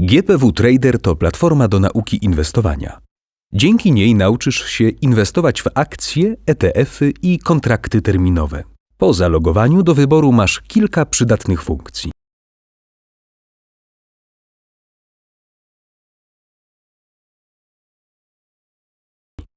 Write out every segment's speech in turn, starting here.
GPW Trader to platforma do nauki inwestowania. Dzięki niej nauczysz się inwestować w akcje, ETF-y i kontrakty terminowe. Po zalogowaniu do wyboru masz kilka przydatnych funkcji.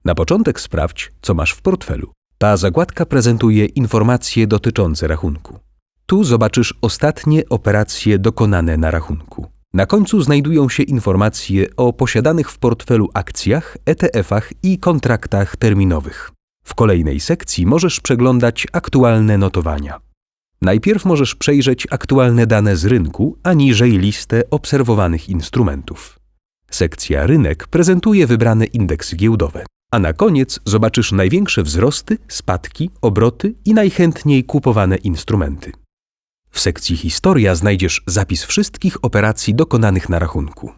Na początek sprawdź, co masz w portfelu. Ta zagładka prezentuje informacje dotyczące rachunku. Tu zobaczysz ostatnie operacje dokonane na rachunku. Na końcu znajdują się informacje o posiadanych w portfelu akcjach, ETF-ach i kontraktach terminowych. W kolejnej sekcji możesz przeglądać aktualne notowania. Najpierw możesz przejrzeć aktualne dane z rynku, a niżej listę obserwowanych instrumentów. Sekcja Rynek prezentuje wybrane indeksy giełdowe. A na koniec zobaczysz największe wzrosty, spadki, obroty i najchętniej kupowane instrumenty. W sekcji Historia znajdziesz zapis wszystkich operacji dokonanych na rachunku.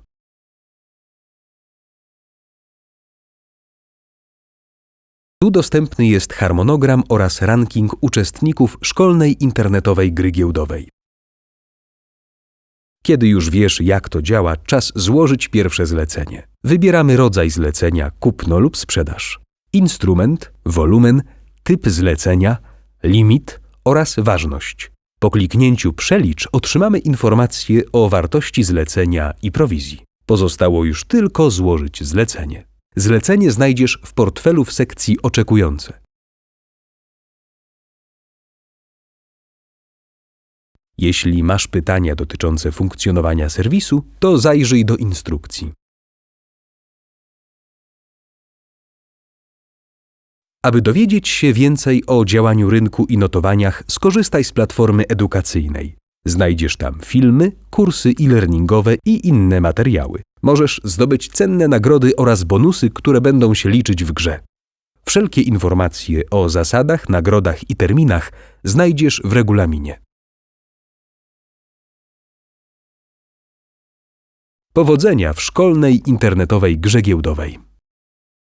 Tu dostępny jest harmonogram oraz ranking uczestników szkolnej internetowej gry giełdowej. Kiedy już wiesz, jak to działa, czas złożyć pierwsze zlecenie. Wybieramy rodzaj zlecenia kupno lub sprzedaż, instrument, wolumen, typ zlecenia, limit oraz ważność. Po kliknięciu Przelicz otrzymamy informację o wartości zlecenia i prowizji. Pozostało już tylko złożyć zlecenie. Zlecenie znajdziesz w portfelu w sekcji Oczekujące. Jeśli masz pytania dotyczące funkcjonowania serwisu, to zajrzyj do instrukcji. Aby dowiedzieć się więcej o działaniu rynku i notowaniach, skorzystaj z platformy edukacyjnej. Znajdziesz tam filmy, kursy e-learningowe i inne materiały. Możesz zdobyć cenne nagrody oraz bonusy, które będą się liczyć w grze. Wszelkie informacje o zasadach, nagrodach i terminach znajdziesz w regulaminie. Powodzenia w szkolnej internetowej grze giełdowej.